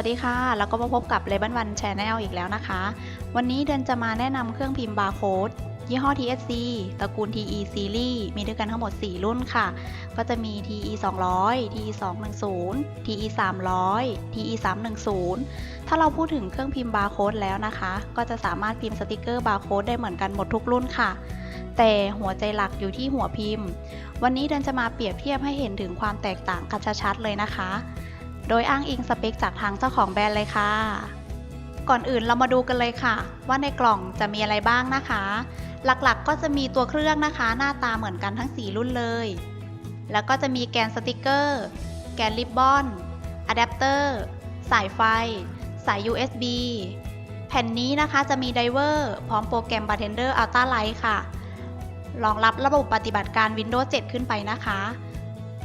วัสดีค่ะ แล้วก็มาพบกับ l e b a n One Channel อีกแล้วนะคะ วันนี้เดินจะมาแนะนำเครื่องพิมพ์บาร์โค้ดยี่ห้อ TSC ตระกูล TE Series มีด้วยกันทั้งหมด 4 รุ่นค่ะ ก็จะมี TE 200 TE 210 TE 300 TE 310 ถ้าเราพูดถึงเครื่องพิมพ์บาร์โค้ดแล้วนะคะ ก็จะสามารถพิมพ์สติกเกอร์บาร์โค้ดได้เหมือนกันหมดทุกรุ่นค่ะ แต่หัวใจหลักอยู่ที่หัวพิมพ์ วันนี้เดินจะมาเปรียบเทียบให้เห็นถึงความแตกต่างกันชัดๆเลยนะคะ โดยอ้างอิงสเปคจากทางเจ้าของแบรนด์เลยค่ะ ก่อนอื่นเรามาดูกันเลยค่ะ ว่าในกล่องจะมีอะไรบ้างนะคะ หลักๆก็จะมีตัวเครื่องนะคะ หน้าตาเหมือนกันทั้ง 4 รุ่นเลย แล้วก็จะมีแกนสติกเกอร์ แกนริบบอนอะแดปเตอร์สายไฟ สาย USB แผ่นนี้นะคะจะมีไดเวอร์พร้อมโปรแกรม Bartender Ultra Light ค่ะ รองรับระบบปฏิบัติการ Windows 7 ขึ้นไปนะคะ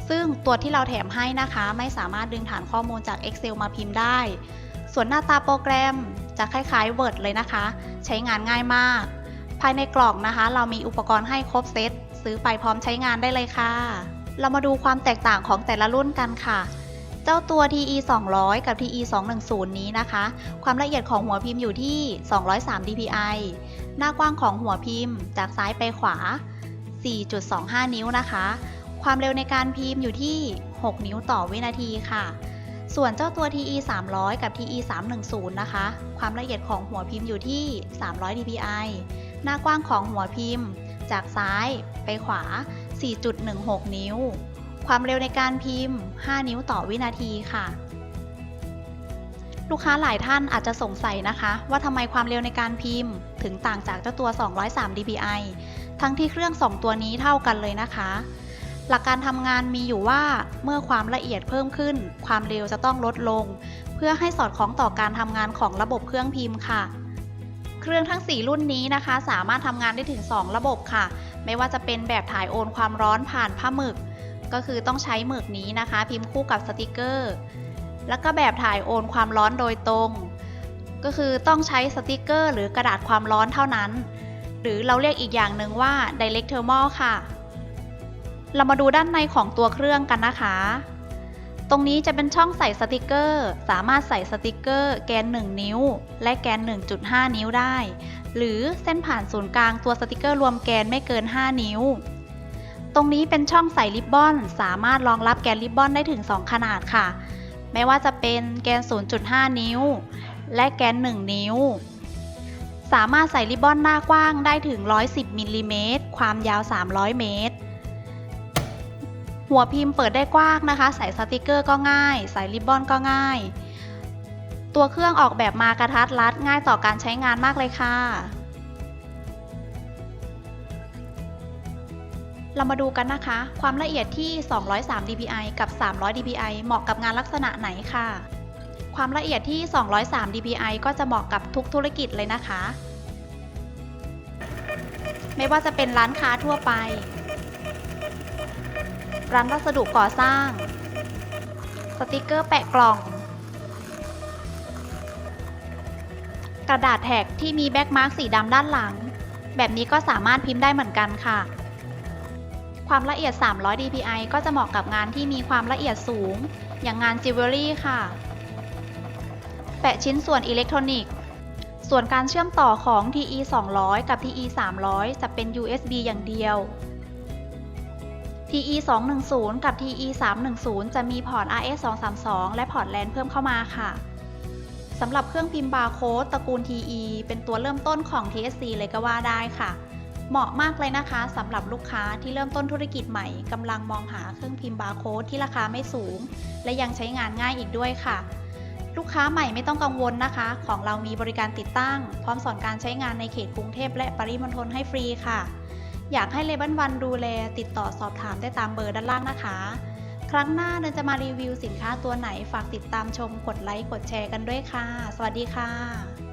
ซึ่งตัวที่เราแถมให้นะคะ ไม่สามารถดึงฐานข้อมูลจาก Excel มาพิมพ์ได้ ส่วนหน้าตาโปรแกรมจะคล้ายๆ Word เลยนะคะ ใช้งานง่ายมาก ภายในกล่องนะคะ เรามีอุปกรณ์ให้ครบเซตซื้อไปพร้อมใช้งานได้เลยค่ะ เรามาดูความแตกต่างของแต่ละรุ่นกันค่ะ เจ้าตัว TE 200 กับ TE 210 นี้นะคะ ความละเอียดของหัวพิมพ์อยู่ที่ 203 dpi หน้ากว้างของหัวพิมพ์จากซ้ายไปขวา 4.25 นิ้วนะคะ ความเร็วในการพิมพ์อยู่ที่ 6 นิ้วต่อวินาทีค่ะ ส่วนเจ้าตัว TE 300 กับ TE 310 นะคะ ความละเอียดของหัวพิมพ์อยู่ที่ 300 dpi หน้ากว้างของหัวพิมพ์ จากซ้ายไปขวา 4.16 นิ้ว ความเร็วในการพิมพ์ 5 นิ้วต่อวินาทีค่ะลูกค้าหลายท่านอาจจะสงสัยนะคะ ว่าทำไมความเร็วในการพิมพ์ ถึงต่างจากเจ้าตัว 203 dpi ทั้งที่เครื่อง 2 ตัวนี้เท่ากันเลยนะคะ หลักการทำงานมีอยู่ว่าเมื่อความละเอียดเพิ่มขึ้น ความเร็วจะต้องลดลง เพื่อให้สอดคล้องต่อการทำงานของระบบเครื่องพิมพ์ค่ะ เครื่องทั้ง 4 รุ่นนี้นะคะ สามารถทำงานได้ถึง 2 ระบบค่ะ ไม่ว่าจะเป็นแบบถ่ายโอนความร้อนผ่านผ้าหมึก ก็คือต้องใช้หมึกนี้นะคะ พิมพ์คู่กับสติกเกอร์ แล้วก็แบบถ่ายโอนความร้อนโดยตรง ก็คือต้องใช้สติกเกอร์ หรือกระดาษความร้อนเท่านั้น หรือเราเรียกอีกอย่างหนึ่งว่า direct thermal ค่ะ เรามาดูด้านในของตัวเครื่องกันนะคะ ตรงนี้จะเป็นช่องใส่สติกเกอร์ สามารถใส่สติกเกอร์แกน 1 นิ้ว และแกน 1.5 นิ้วได้ หรือเส้นผ่านศูนย์กลางตัวสติกเกอร์รวมแกนไม่เกิน 5 นิ้ว ตรงนี้เป็นช่องใส่ริบบอน สามารถรองรับแกนริบบอนได้ถึง 2 ขนาดค่ะ ไม่ว่าจะเป็นแกน 0.5 นิ้ว และแกน 1 นิ้วสามารถใส่ริบบอนหน้ากว้างได้ถึง 110มิลลิเมตร ความยาว 300 เมตร หัวพิมพ์เปิดได้กว้างนะคะ ใส่สติกเกอร์ก็ง่าย ใส่ริบบอนก็ง่าย ตัวเครื่องออกแบบมากระทัดรัดง่ายต่อการใช้งานมากเลยค่ะ เรามาดูกันนะคะ ความละเอียดที่ 203 dpi กับ 300 dpi เหมาะกับงานลักษณะไหนค่ะ ความละเอียดที่ 203 dpi ก็จะเหมาะกับทุกธุรกิจเลยนะคะ ไม่ว่าจะเป็นร้านค้าทั่วไป ร้านวัสดุก่อสร้าง สติกเกอร์แปะกล่อง กระดาษแท็กที่มีแบ็กมาร์กสีดำด้านหลัง แบบนี้ก็สามารถพิมพ์ได้เหมือนกันค่ะ ความละเอียด 300 dpi ก็จะเหมาะกับงานที่มีความละเอียดสูง อย่างงานจิวเวลรี่ค่ะ แปะชิ้นส่วนอิเล็กทรอนิกส์ส่วนการเชื่อมต่อของ TE 200 กับ TE 300 จะเป็น USB อย่างเดียว TE 210 กับ TE 310จะมีพอร์ต RS 232และพอร์ต LAN เพิ่มเข้ามาค่ะสำหรับเครื่องพิมพ์บาร์โค้ดตระกูล TE เป็นตัวเริ่มต้นของ TSC เลยก็ว่าได้ค่ะ เหมาะมากเลยนะคะสำหรับลูกค้าที่เริ่มต้นธุรกิจใหม่กำลังมองหาเครื่องพิมพ์บาร์โค้ดที่ราคาไม่สูง และยังใช้งานง่ายอีกด้วยค่ะ ลูกค้าใหม่ไม่ต้องกังวลนะคะ ของเรามีบริการติดตั้ง พร้อมสอนการใช้งานในเขตกรุงเทพและปริมณฑลให้ฟรีค่ะ อยากให้เลบันวันดูแลติดต่อสอบถามได้ตามเบอร์ด้านล่างนะคะ ครั้งหน้าเดินจะมารีวิวสินค้าตัวไหนฝากติดตามชมกดไลค์กดแชร์กันด้วยค่ะ สวัสดีค่ะ